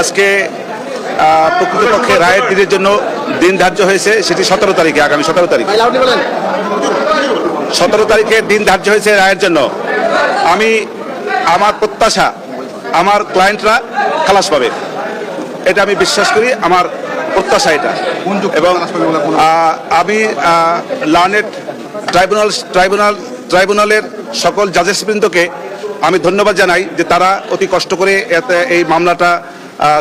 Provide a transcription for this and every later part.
আজকে প্রকৃতপক্ষে রায়ের দিনের জন্য দিন ধার্য হয়েছে সেটি সতেরো তারিখে আগামী সতেরো তারিখ। সতেরো তারিখে দিন ধার্য হয়েছে রায়ের জন্য। আমি আমার প্রত্যাশা আমার ক্লায়েন্টরা খালাস পাবে। এটা আমি বিশ্বাস করি আমার প্রত্যাশা এটা। এবং আমি লার্নেড ট্রাইব্যুনাল ট্রাইব্যুনাল ট্রাইব্যুনালের সকল জাজেস বৃন্দকে আমি ধন্যবাদ জানাই যে তারা অতি কষ্ট করে এই মামলাটা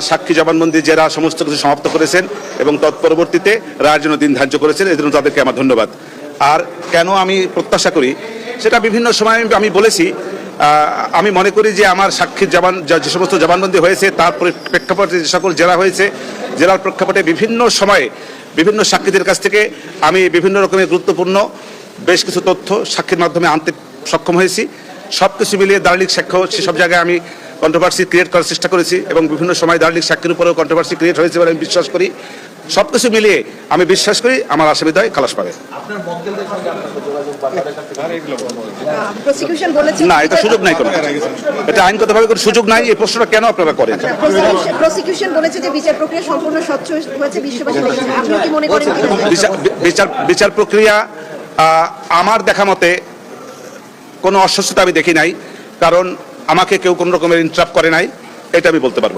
সাক্ষী জবানবন্দি জেরা সমস্ত কিছু সমাপ্ত করেছেন এবং তৎপরবর্তীতে রায়ের জন্য দিন ধার্য করেছেন, এই জন্য তাদেরকে আমার ধন্যবাদ। আর কেন আমি প্রত্যাশা করি, সেটা বিভিন্ন সময় আমি- বলেছি আমি মনে করি যে আমার সাক্ষীর জবান যে সমস্ত জবানবন্দি হয়েছে, তার প্রেক্ষাপটে যে সকল জেলা হয়েছে জেলার প্রেক্ষাপটে বিভিন্ন সময়ে বিভিন্ন সাক্ষীদের কাছ থেকে আমি বিভিন্ন রকমের গুরুত্বপূর্ণ বেশ কিছু তথ্য সাক্ষীর মাধ্যমে আনতে সক্ষম হয়েছি। সব কিছু মিলিয়ে দার্লিক সাক্ষ্য সেসব জায়গায় আমি কন্ট্রোভার্সি ক্রিয়েট করার চেষ্টা করেছি এবং বিভিন্ন সময় দার্লিক সাক্ষীর উপরেও কন্ট্রোভার্সি ক্রিয়েট হয়েছে বলে আমি বিশ্বাস করি। সব কিছু মিলিয়ে আমি বিশ্বাস করি আমার আসামিদায় খালাস পাবে। না এটা সুযোগ নাই কোনো। এটা আইনগতভাবে কোনো সুযোগ নাই এই প্রশ্নটা কেন আপনারা করেন? প্রসিকিউশন বলেছে যে বিচার প্রক্রিয়া সম্পূর্ণ স্বচ্ছ হয়েছে বিশ্ববাসী আপনি কি মনে করেন বিচার বিচার বিচার প্রক্রিয়া আমার দেখা মতে কোনো অস্বস্থতা আমি দেখি নাই, কারণ আমাকে কেউ কোনো রকমের ইন্টারাপ্ট করে নাই, এটা আমি বলতে পারব।